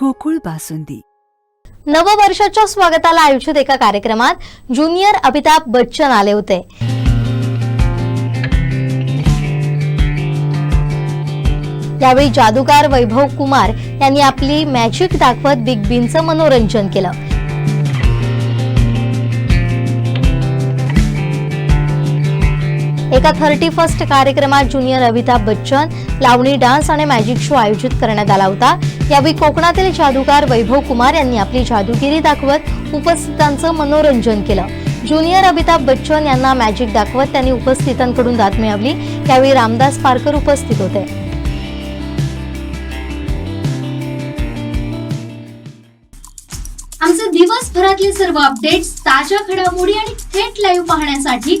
गोकुळ बासुंदी. नववर्षाच्या स्वागताला आयोजित एका कार्यक्रमात ज्युनियर अमिताभ बच्चन आले होते. यावेळी जादूगार वैभव कुमार यांनी आपली मॅजिक दाखवत बिग बींचं मनोरंजन केलं. एका थर्टी फर्स्ट कार्यक्रमात ज्युनियर अमिताभ बच्चन लावणी डान्स आणि मॅजिक शो आयोजित करण्यात आला होता. यावेळी कोकणातील जादूगार वैभव कुमार यांनी आपली जादूगिरी दाखवत उपस्थितांचं मनोरंजन केलं. ज्युनियर अमिताभ बच्चन यांना मॅजिक दाखवत त्यांनी उपस्थितांकडून दाद मिळवली यावेळी रामदास पारकर उपस्थित होते. आमचे दिवसभरातले सर्व अपडेट्स ताज्या घडामोडी आणि थेट लाईव्ह पाहण्यासाठी